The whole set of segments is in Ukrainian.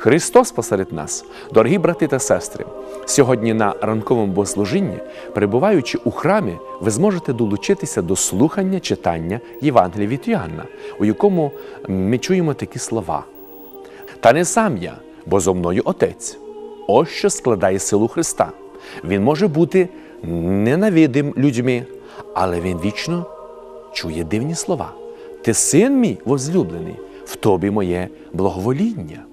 Христос посеред нас, дорогі брати та сестри. Сьогодні на ранковому богослужінні, перебуваючи у храмі, ви зможете долучитися до слухання читання Євангелія від Йоанна, у якому ми чуємо такі слова. Та не сам я, бо зо мною Отець. Ось що складає силу Христа. Він може бути ненавидим людьми, але він вічно чує дивні слова. Ти син мій возлюблений, в тобі моє благовоління.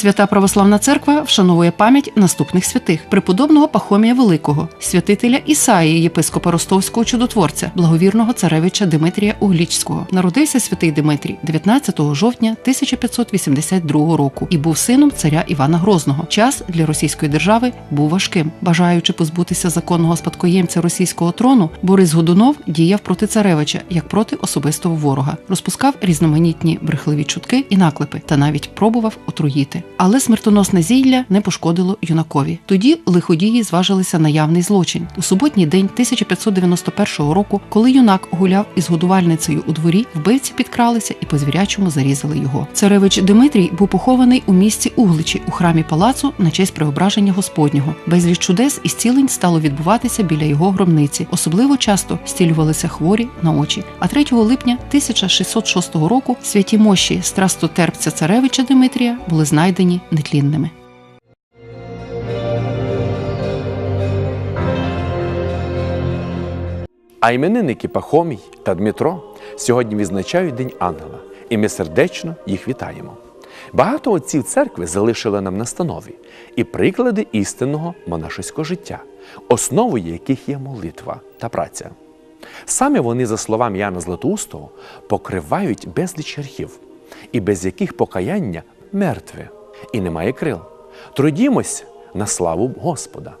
Свята Православна Церква вшановує пам'ять наступних святих: преподобного Пахомія Великого, святителя Ісаї, єпископа Ростовського чудотворця, благовірного царевича Димитрія Углічського. Народився святий Димитрій 19 жовтня 1582 року і був сином царя Івана Грозного. Час для російської держави був важким. Бажаючи позбутися законного спадкоємця російського трону, Борис Годунов діяв проти царевича як проти особистого ворога, розпускав різноманітні брехливі чутки і наклепи та навіть пробував отруїти. Але смертоносне зілля не пошкодило юнакові. Тоді лиходії зважилися на явний злочин. У суботній день 1591 року, коли юнак гуляв із годувальницею у дворі, вбивці підкралися і по звірячому зарізали його. Царевич Димитрій був похований у місті Угличі у храмі палацу на честь преображення Господнього. Безліч чудес і зцілень стало відбуватися біля його гробниці. Особливо часто стілювалися хворі на очі. А 3 липня 1606 року святі мощі страстотерпця царевича Димитрія були знайдені нетлінними. А іменинники Пахомій та Дмитро сьогодні відзначають День Ангела, і ми сердечно їх вітаємо. Багато отців церкви залишили нам настанови і приклади істинного монашеського життя, основою яких є молитва та праця. Саме вони, за словами Яна Златоустого, покривають безліч гріхів, і без яких покаяння мертве і немає крил. Трудімось на славу Господа.